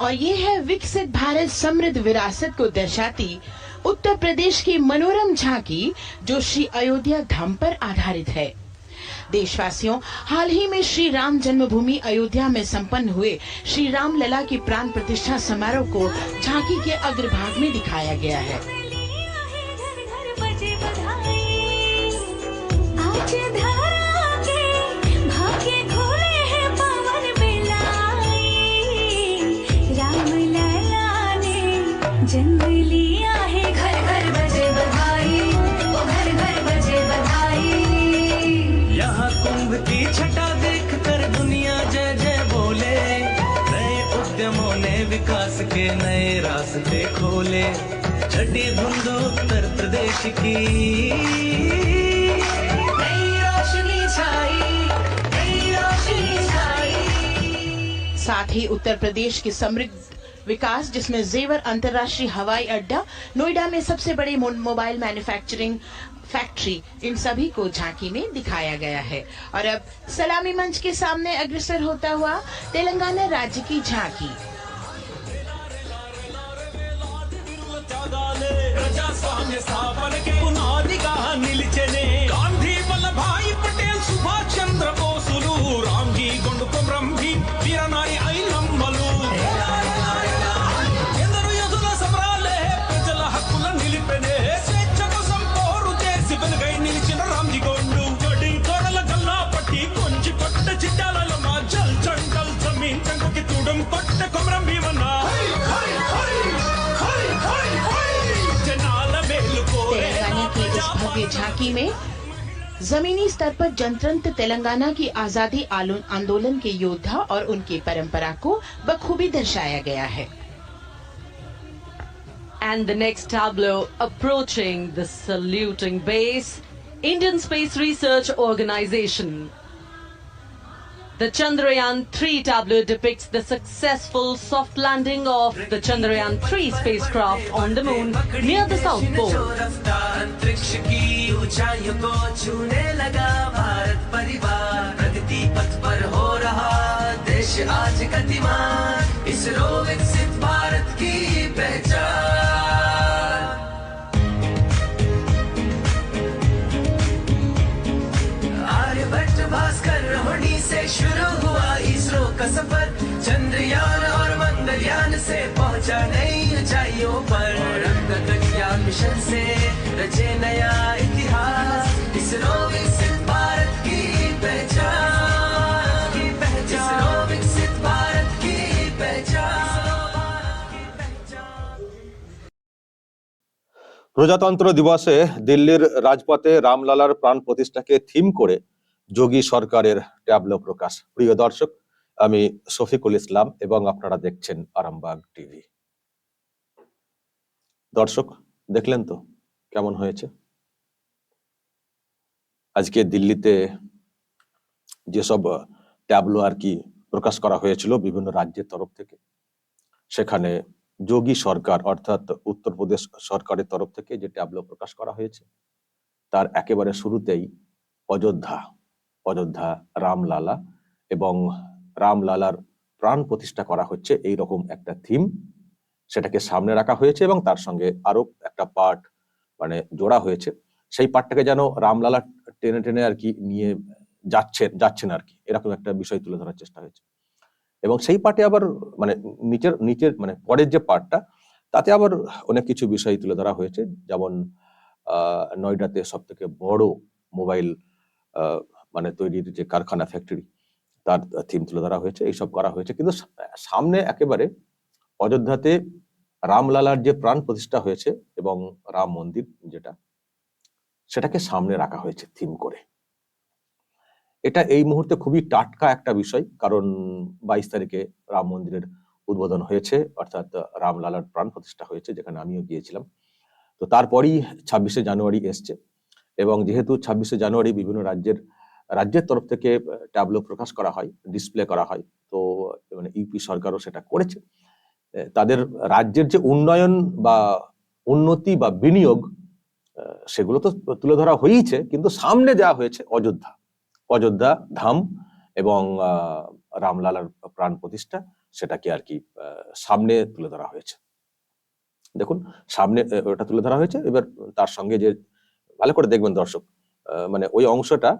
और ये है विकसित भारत समृद्ध विरासत को दर्शाती उत्तर प्रदेश की मनोरम झांकी, जो श्री अयोध्या धाम पर आधारित है। देशवासियों, हाल ही में श्री राम जन्मभूमि अयोध्या में संपन्न हुए श्री राम लला की प्राण प्रतिष्ठा समारोह को झांकी के अग्रभाग में दिखाया गया है। विकास के नए रास्ते खोले छठी धुंध उत्तर प्रदेश की। नई रोशनी छाई नई रोशनी छाई। साथ ही उत्तर प्रदेश की समृद्ध विकास जिसमें जेवर अंतर्राष्ट्रीय हवाई अड्डा नोएडा में सबसे बड़े मोबाइल मैन्युफैक्चरिंग फैक्ट्री इन सभी को झांकी में दिखाया गया है। और अब सलामी मंच के सामने अग्रसर होता हुआ तेलंगाना राज्य की झांकी। झांकी में जमीनी स्तर पर जनतंत्र तेलंगाना की आज़ादी आंदोलन के योद्धा और उनकी परंपरा को बखूबी दर्शाया गया है। And the next tableau approaching the saluting base Indian space research organisation The Chandrayaan 3 tableau depicts the successful soft landing of the Chandrayaan 3 spacecraft on the moon near the South Pole. सफर चंद्रयान और मंगलयान से पहुंचा नई ऊंचाइयों पर Gaganyaan mission से रचे नया इतिहास इसरो विकसित भारत की पहचान की पहचान इसरो विकसित भारत की पहचान भारत की पहचान প্রজাতন্ত্র দিবসে দিল্লির রাজপথে রামলালার প্রাণ প্রতিষ্ঠাকে থিম করে যোগী সরকারের ট্যাবলো প্রকাশ প্রিয় দর্শক আমি শফিকুল ইসলাম এবং আপনারা দেখছেন আরামবাগ টিভি। দর্শক, দেখলেন তো কেমন হয়েছে? আজকে দিল্লিতে যেসব ট্যাবলো আর কি প্রকাশ করা হয়েছিল বিভিন্ন রাজ্যের তরফ থেকে, সেখানে যোগী সরকার অর্থাৎ উত্তরপ্রদেশ সরকারের তরফ থেকে যে ট্যাবলো প্রকাশ করা হয়েছে, তার একেবারে শুরুতেই অযোধ্যা অযোধ্যা রামলালা এবং রামলালার প্রাণ প্রতিষ্ঠা করা হচ্ছে এই রকম একটা থিম সেটাকে সামনে রাখা হয়েছে এবং তার সঙ্গে আরও একটা পার্ট মানে জোড়া হয়েছে। সেই পার্টটাকে যেন রামলালা টেনে টেনে আর কি নিয়ে যাচ্ছেন যাচ্ছেন আর কি। এরকম একটা বিষয় তুলে ধরার চেষ্টা হয়েছে। এবং সেই পার্টে আবার মানে নিচের নিচের মানে পরের যে পার্টটা তাতে আবার অনেক কিছু বিষয় তুলে ধরা হয়েছে। যেমন নয়ডাতে সব থেকে বড় মোবাইল মানে তৈরির যে কারখানা ফ্যাক্টরি তার থিম তুলে ধরা হয়েছে, এইসব করা হয়েছে। কিন্তু সামনে একেবারে অযোধ্যাতে রামলালার যে প্রাণ প্রতিষ্ঠা হয়েছে এবং রাম মন্দির যেটা, সেটাকে সামনে রাখা হয়েছে থিম করে। এটা এই মুহূর্তে খুবই টাটকা একটা বিষয়, কারণ বাইশ তারিখে রাম মন্দিরের উদ্বোধন হয়েছে, অর্থাৎ রামলালার প্রাণ প্রতিষ্ঠা হয়েছে, যেখানে আমিও গিয়েছিলাম। তো তারপরেই ছাব্বিশে জানুয়ারি এসছে এবং যেহেতু ছাব্বিশে জানুয়ারি বিভিন্ন রাজ্যের রাজ্যের তরফ থেকে ট্যাবলো প্রকাশ করা হয় ডিসপ্লে করা হয়। তো মানে ইউপি সরকারও সেটা করেছে। তাদের রাজ্যের যে উন্নয়ন বা উন্নতি বা বিনিয়োগ সেগুলো তো তুলে ধরা হয়েইছে, কিন্তু সামনে দেওয়া হয়েছে অযোধ্যা। অযোধ্যা ধাম এবং রামলালার প্রাণ প্রতিষ্ঠা, সেটাকে আর কি সামনে তুলে ধরা হয়েছে। দেখুন, সামনে ওটা তুলে ধরা হয়েছে। এবার তার সঙ্গে যে, ভালো করে দেখবেন দর্শক মানে ওই অংশটা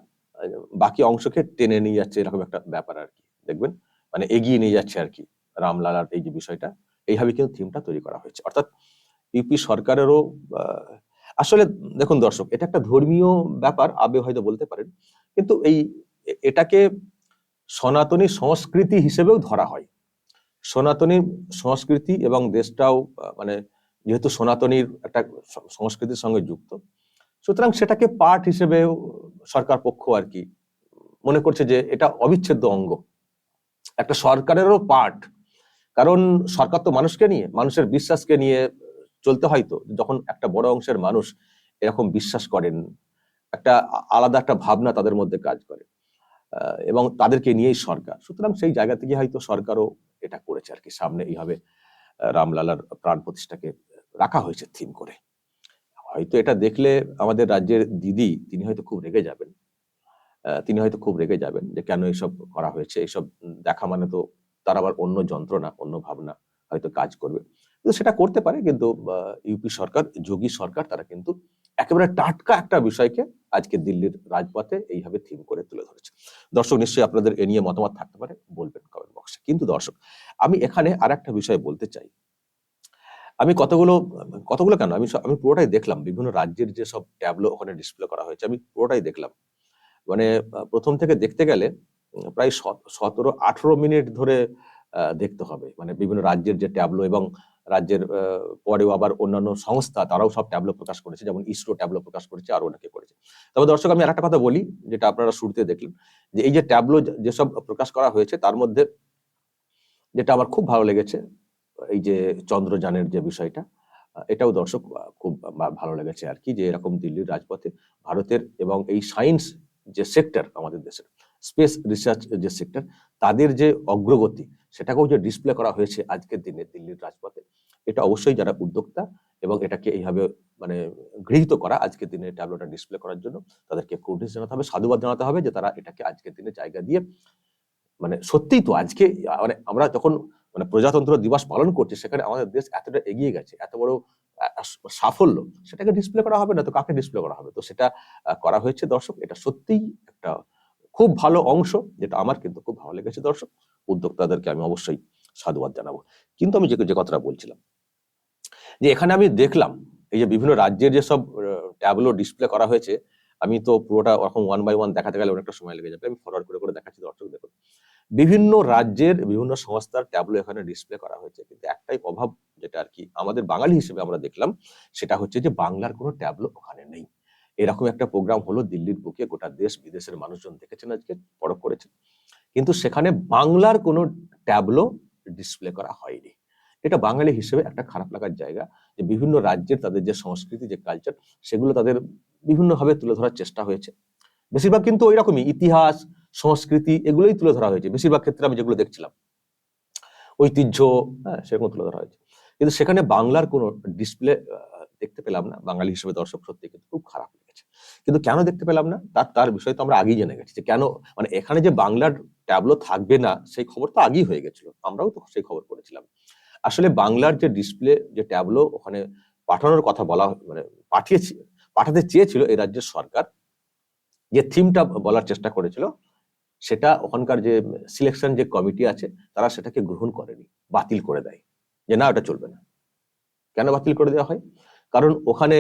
বাকি অংশকে টেনে নিয়ে যাচ্ছে, এরকম একটা ব্যাপার আর কি। দেখবেন? মানে এগিয়ে নিয়ে যাচ্ছে আর কি রামলালার এই যে বিষয়টা। এইভাবে কিন্তু থিমটা তৈরি করা হয়েছে। অর্থাৎ ইউপি সরকারেরও আসলে দেখুন দর্শক, এটা একটা ধর্মীয় ব্যাপার আবে হয়তো বলতে পারেন। কিন্তু এই এটাকে সনাতনী সংস্কৃতি হিসেবেও ধরা হয়। সনাতনী সংস্কৃতি এবং দেশটাও মানে যেহেতু সনাতনীর একটা সংস্কৃতির সঙ্গে যুক্ত, সুতরাং সেটাকে পার্ট হিসেবেও সরকার পক্ষ আর কি মনে করছে যে এটা অবিচ্ছেদ্য অঙ্গ। একটা সরকারেরও পার্ট কারণ সরকার তো মানুষকে নিয়ে, মানুষের বিশ্বাসকে নিয়ে চলতে হয় তো। যখন একটা বড় অংশের মানুষ এরকম বিশ্বাস করেন, একটা আলাদা একটা ভাবনা তাদের মধ্যে কাজ করে এবং তাদেরকে নিয়েই সরকার। সুতরাং সেই জায়গা থেকে হয়তো সরকারও এটা করেছে আর কি। সামনে এইভাবে রামলালার প্রাণ প্রতিষ্ঠাকে রাখা হয়েছে থিম করে। হয়তো এটা দেখলে আমাদের রাজ্যের দিদি, তিনি হয়তো খুব রেগে যাবেন। তিনি হয়তো খুব রেগে যাবেন যে কেন এসব করা হয়েছে? এসব দেখা মানে তো তার আবার অন্য যন্ত্রণা, অন্য ভাবনা হয়তো কাজ করবে। কিন্তু সেটা করতে পারে, কিন্তু ইউপি সরকার, যোগী সরকার, তারা কিন্তু একেবারে টাটকা একটা বিষয়কে আজকে দিল্লির রাজপথে এইভাবে থিম করে তুলে ধরেছে। দর্শক, নিশ্চয়ই আপনাদের এ নিয়ে মতামত থাকতে পারে, বলবেন কমেন্ট বক্সে কিন্তু দর্শক, আমি এখানে আর একটা বিষয় বলতে চাই। আমি কতগুলো কতগুলো কেন? আমি আমি পুরোটাই দেখলাম। বিভিন্ন রাজ্যের যে সব ট্যাবলো ওখানে ডিসপ্লে করা হয়েছে, আমি পুরোটাই দেখলাম। মানে প্রথম থেকে দেখতে গেলে প্রায় সত- সতেরো, আঠেরো মিনিট ধরে দেখতে হবে। মানে বিভিন্ন রাজ্যের যে ট্যাবলো এবং রাজ্যের পরেও আবার অন্যান্য সংস্থা, তারাও সব ট্যাবলো প্রকাশ করেছে। যেমন ইসরো ট্যাবলো প্রকাশ করেছে আর অনেকে করেছে। তবে দর্শক, আমি আরেকটা কথা বলি, যেটা আপনারা শুরুতে দেখলেন, যে এই যে ট্যাবলো যেসব প্রকাশ করা হয়েছে, তার মধ্যে যেটা আমার খুব ভালো লেগেছে এই যে চন্দ্রযানের যে বিষয়টা এটাও দর্শক খুব ভালো লেগেছে আর কি, যে এরকম দিল্লির রাজপথে ভারতের এবং এই সায়েন্স যে সেক্টর আমাদের দেশের, স্পেস রিসার্চ যে সেক্টর, তাদের যে অগ্রগতি, সেটাকেও যে ডিসপ্লে করা হয়েছে আজকের দিনে দিল্লির রাজপথে, এটা অবশ্যই যারা উদ্যোক্তা এবং এটাকে এইভাবে মানে গৃহীত করা আজকের দিনে ট্যাবলোটা ডিসপ্লে করার জন্য, তাদেরকে কুর্নিশ জানাতে হবে, সাধুবাদ জানাতে হবে যে তারা এটাকে আজকের দিনে জায়গা দিয়ে মানে সত্যিই তো আজকে মানে আমরা যখন মানে প্রজাতন্ত্র দিবস পালন করছে, সেখানে আমাদের দেশ এতটা এগিয়ে গেছে, এত বড় সাফল্য, সেটাকে ডিসপ্লে করা হবে না তো কাকে ডিসপ্লে করা হবে? তো সেটা করা হয়েছে দর্শক, এটা সত্যিই একটা খুব ভালো অংশ, যেটা আমার কিন্তু খুব ভালো লেগেছে দর্শক, উদ্যোক্তাদেরকে আমি অবশ্যই সাধুবাদ জানাব। কিন্তু আমি যে যে কথাটা বলছিলাম, যে এখানে আমি দেখলাম, এই যে বিভিন্ন রাজ্যের যে সব ট্যাবলো ডিসপ্লে করা হয়েছে, আমি তো পুরোটা ওরকম ওয়ান বাই ওয়ান দেখাতে গেলে অনেকটা সময় লেগে যাবে, আমি ফরওয়ার্ড করে করে দেখাচ্ছি দর্শক, দেখুন। বিভিন্ন রাজ্যের বিভিন্ন সংস্থার ট্যাবলো এখানে ডিসপ্লে করা হয়েছে। কিন্তু একটাই অভাব যেটা আর কি আমাদের বাঙালি হিসেবে আমরা দেখলাম, সেটা হচ্ছে যে বাংলার কোনো ট্যাবলো ওখানে নেই। এরকম একটা প্রোগ্রাম হলো দিল্লির বুকে গোটা দেশ বিদেশের মানুষজন দেখেছেন আজকে, পরখ করেছেন। কিন্তু সেখানে বাংলার কোনো ট্যাবলো ডিসপ্লে করা হয়নি। এটা বাঙালি হিসেবে একটা খারাপ লাগার জায়গা যে বিভিন্ন রাজ্যের তাদের যে সংস্কৃতি, যে কালচার সেগুলো তাদের বিভিন্নভাবে তুলে ধরার চেষ্টা হয়েছে। বেশিরভাগ কিন্তু ওই রকমই। ইতিহাস সংস্কৃতি এগুলোই তুলে ধরা হয়েছে। বেশিরভাগ ক্ষেত্রে আমি যেগুলো দেখছিলাম, ঐতিহ্য হ্যাঁ সেরকম তুলে ধরা হয়েছে। কিন্তু সেখানে বাংলার কোনো ডিসপ্লে দেখতে পেলাম না। বাঙালি হিসেবে দর্শক সত্যি কিন্তু খুব খারাপ লেগেছে। কিন্তু কেন দেখতে পেলাম না? তার তার বিষয় তো আমরা আগেই জেনে গেছি যে কেন মানে এখানে যে বাংলার ট্যাবলো থাকবে না, সেই খবর তো আগেই হয়ে গেছিল। আমরাও তো সেই খবর করেছিলাম আসলে বাংলার যে ডিসপ্লে যে ট্যাবলো ওখানে পাঠানোর কথা বলা মানে পাঠিয়েছি, পাঠাতে চেয়েছিল এই রাজ্যের সরকার। যে থিমটা বলার চেষ্টা করেছিল সেটা ওখানকার যে সিলেকশন যে কমিটি আছে, তারা সেটাকে গ্রহণ করেনি, বাতিল করে দেয়। যে না, ওটা চলবে না। কেন বাতিল করে দেওয়া হয়? কারণ ওখানে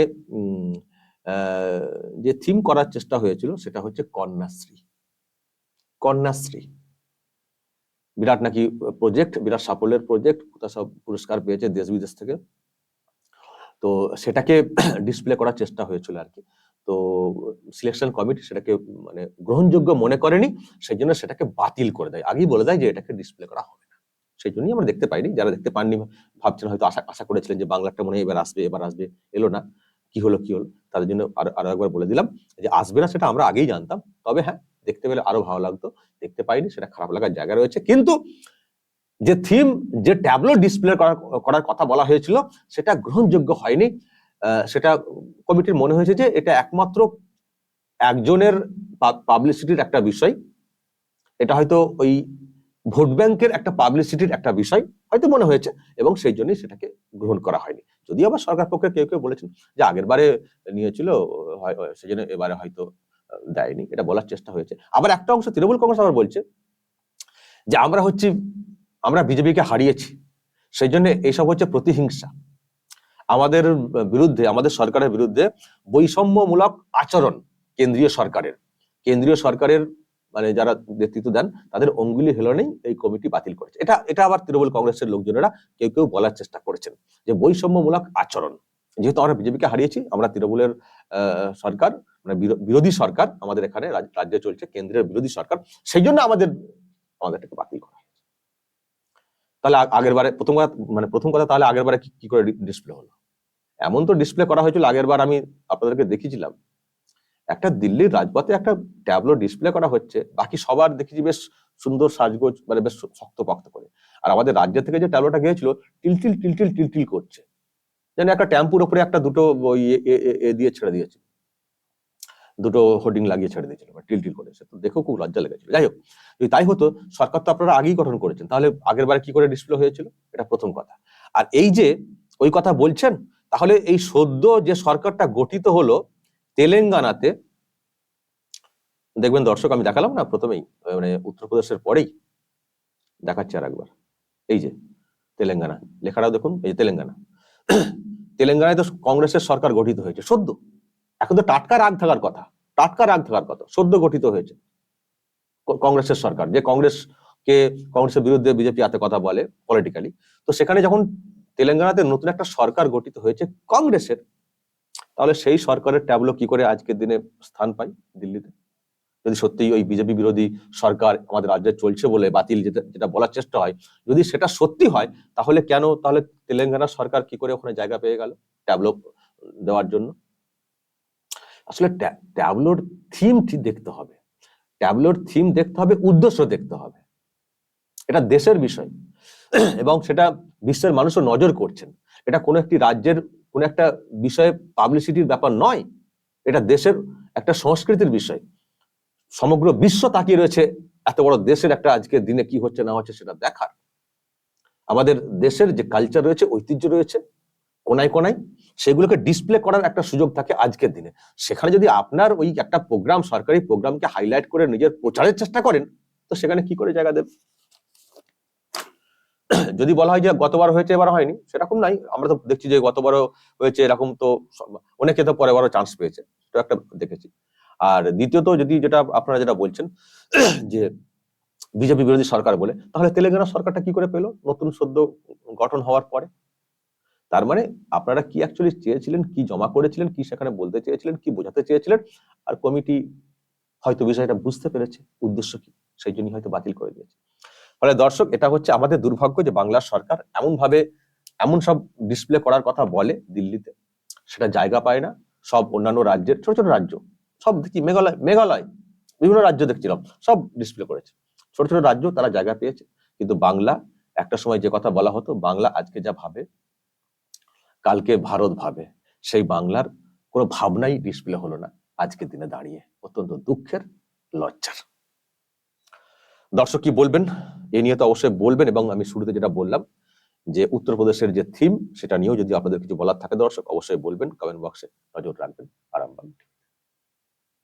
যে থিম করার চেষ্টা হয়েছিল, সেটা হচ্ছে কন্যাশ্রী। কন্যাশ্রী। বিরাট নাকি প্রজেক্ট বিরাট সাফল্যের প্রজেক্ট কোথাও সব পুরস্কার পেয়েছে দেশ বিদেশ থেকে। তো সেটাকে ডিসপ্লে করার চেষ্টা হয়েছিল আর কি। তো সিলেকশন কমিটি সেটাকে মানে গ্রহণযোগ্য মনে করেনি সেই জন্য সেটাকে বাতিল করে দেয়। আগেই বলে দেয় যে এটাকে ডিসপ্লে করা হবে না। সেই জন্যই আমরা দেখতে পাইনি। যারা দেখতে পাননি ভাবছেন হয়তো আশা আশা করেছিলেন যে বাংলাটা মনে হয় এবার আসবে এবার আসবে, এলো না। কি হলো কি হলো? তাদের জন্য আরও একবার বলে দিলাম যে আসবে না সেটা আমরা আগেই জানতাম। তবে হ্যাঁ দেখতে পেলে আরও ভালো লাগতো। দেখতে পাইনি, সেটা খারাপ লাগার জায়গা রয়েছে। কিন্তু যে থিম যে ট্যাবলো ডিসপ্লে করার কথা বলা হয়েছিল, সেটা গ্রহণযোগ্য হয়নি। সেটা কমিটির মনে হয়েছে যে এটা একমাত্র একজনের পাবলিসিটির একটা বিষয়। এটা হয়তো ওই ভোট ব্যাংকের একটা পাবলিসিটির একটা বিষয় হয়তো মনে হয়েছে এবং সেই জন্যই সেটাকে গ্রহণ করা হয়নি। যদি আবার সরকার পক্ষে কেউ কেউ বলেছেন যে আগের বারে নিয়েছিল সেই জন্য এবারে হয়তো দেয়নি। এটা বলার চেষ্টা হয়েছে। আবার একটা অংশ তৃণমূল কংগ্রেস আবার বলছে যে আমরা হচ্ছে, আমরা বিজেপিকে হারিয়েছি। সেই জন্য এইসব হচ্ছে প্রতিহিংসা। আমাদের বিরুদ্ধে, আমাদের সরকারের বিরুদ্ধে বৈষম্যমূলক আচরণ কেন্দ্রীয় সরকারের। কেন্দ্রীয় সরকারের মানে যারা নেতৃত্ব দেন, তাদের অঙ্গুলি হেলনেই এই কমিটি বাতিল করেছে। এটা এটা আবার তৃণমূল কংগ্রেসের লোকজনেরা কেউ কেউ বলার চেষ্টা করেছেন যে বৈষম্যমূলক আচরণ। যেহেতু আমরা বিজেপিকে হারিয়েছি, আমরা তৃণমূলের সরকার মানে বিরো- বিরোধী সরকার, আমাদের এখানে রাজ- রাজ্যে চলছে কেন্দ্রের বিরোধী সরকার, সেই জন্য আমাদের, আমাদেরটাকে বাতিল করা তাহলে আগের বারে প্রথম কথা মানে প্রথম কথা তাহলে আগের বারে কি করে ডিসপ্লে হলো? এমন তো ডিসপ্লে করা হয়েছিল, আগের বার আমি আপনাদেরকে দেখিয়েছিলাম। একটা দিল্লির রাজপথে একটা ট্যাবলো ডিসপ্লে করা হচ্ছে, বাকি সবার দেখেছি বেশ সুন্দর সাজগোজ মানে বেশ শক্ত পক্ত করে। আর আমাদের রাজ্য থেকে যে ট্যাবলোটা গিয়েছিল টিলটিল টিলটিল টিলটিল করছে। যেন একটা টেম্পুর ওপরে একটা দুটো দিয়ে ছেড়ে দিয়েছে। দুটো হোর্ডিং লাগিয়ে ছেড়ে দিয়েছিল টিলটিল করেছে তো দেখেও খুব লজ্জা লেগেছিল। যাই হোক, যদি তাই হতো, সরকার তো আপনারা আগেই গঠন করেছেন, তাহলে আগের বারে কি করে ডিসপ্লে হয়েছিল? এটা প্রথম কথা। আর এই যে ওই কথা বলছেন তাহলে এই সদ্য যে সরকারটা গঠিত হলো তেলেঙ্গানাতে, দেখবেন দর্শক, আমি দেখালাম না প্রথমেই মানে উত্তরপ্রদেশের পরেই, দেখাচ্ছি আর একবার। এই যে, তেলেঙ্গানা লেখাটাও দেখুন, এই যে তেলেঙ্গানা। তেলেঙ্গানায় তো কংগ্রেসের সরকার গঠিত হয়েছে, সদ্য। এখন তো টাটকা রাগ থাকার কথা, টাটকা রাগ থাকার কথা, সদ্য গঠিত হয়েছে। কংগ্রেসের সরকার, যে কংগ্রেসকে, কংগ্রেসের বিরুদ্ধে বিজেপি এত কথা বলে পলিটিক্যালি তো সেখানে যখন তেলেঙ্গানাতে নতুন একটা সরকার গঠিত হয়েছে কংগ্রেসের। তাহলে সেই সরকারের ট্যাবলো কি করে আজকের দিনে স্থান পায় দিল্লিতে? যদি সত্যি ওই বিজেপি বিরোধী সরকার আমাদের রাজ্যে চলছে বলে বাতিল যেটা যেটা বলার চেষ্টা হয়, যদি সেটা সত্যি হয়, তাহলে কেন, তাহলে তেলেঙ্গানা সরকার কি করে ওখানে জায়গা পেয়ে গেল ট্যাবলো দেওয়ার জন্য? আসলে ট্যা- ট্যাবলোর থিম দেখতে হবে। ট্যাবলোর থিম দেখতে হবে, উদ্দেশ্য দেখতে হবে। এটা দেশের বিষয়। এবং সেটা বিশ্বের মানুষও নজর করছেন। এটা কোনো একটি রাজ্যের, কোনো একটা বিষয়ে পাবলিসিটির ব্যাপার নয়। এটা দেশের একটা সংস্কৃতির বিষয়। সমগ্র বিশ্ব তাকিয়ে রয়েছে এত বড় দেশের একটা আজকের দিনে কি হচ্ছে, না হচ্ছে সেটা দেখার। আমাদের দেশের যে কালচার রয়েছে, ঐতিহ্য রয়েছে, কোনায় কোনায়, সেগুলোকে ডিসপ্লে করার একটা সুযোগ থাকে আজকের দিনে। সেখানে যদি আপনার ওই একটা প্রোগ্রাম সরকারি প্রোগ্রামকে হাইলাইট করে নিজের প্রচারের চেষ্টা করেন, তো সেখানে কি করে জায়গা দেবে? যদি বলা হয় যে গতবার হয়েছে এবার হয়নি, সেরকম নাই। আমরা তো দেখছি যে গতবারও হয়েছে, এরকম তো অনেকে তো পরের বারও চান্স পেয়েছে, সেটা একটা দেখেছি। আর দ্বিতীয়ত যদি যেটা আপনারা যেটা বলছেন, যে বিজেপি বিরোধী সরকার বলে, তাহলে তেলেঙ্গানা সরকারটা কি করে পেল? নতুন সদ্য গঠন হওয়ার পরে? তার মানে আপনারা কি অ্যাকচুয়ালি চেয়েছিলেন, কি জমা করেছিলেন, কি সেখানে বলতে চেয়েছিলেন, কি বোঝাতে চেয়েছিলেন? আর কমিটি হয়তো বিষয়টা বুঝতে পেরেছে, উদ্দেশ্য কি? সেই জন্যই হয়তো বাতিল করে দিয়েছে। ফলে দর্শক, এটা হচ্ছে আমাদের দুর্ভাগ্য যে বাংলার সরকার এমন ভাবে এমন সব ডিসপ্লে করার কথা বলে দিল্লিতে। সেটা জায়গা পায় না। সব অন্যান্য রাজ্যের, ছোট ছোট রাজ্য, সব দেখি মেঘালয় মেঘালয়, বিভিন্ন রাজ্য দেখছিলাম, সব ডিসপ্লে করেছে। ছোট ছোট রাজ্য তারা জায়গা পেয়েছে। কিন্তু বাংলা, একটা সময় যে কথা বলা হতো, বাংলা আজকে যা ভাবে, কালকে ভারত ভাবে, সেই বাংলার কোনো ভাবনাই ডিসপ্লে হলো না। আজকের দিনে দাঁড়িয়ে অত্যন্ত দুঃখের লজ্জার। দর্শক কি বলবেন? এ নিয়ে তো অবশ্যই বলবেন এবং আমি শুরুতে যেটা বললাম যে উত্তরপ্রদেশের যে থিম সেটা নিয়েও যদি আপনাদের কিছু বলার থাকে দর্শক, অবশ্যই বলবেন কমেন্ট বক্সে নজর রাখবেন, আরামবাগ।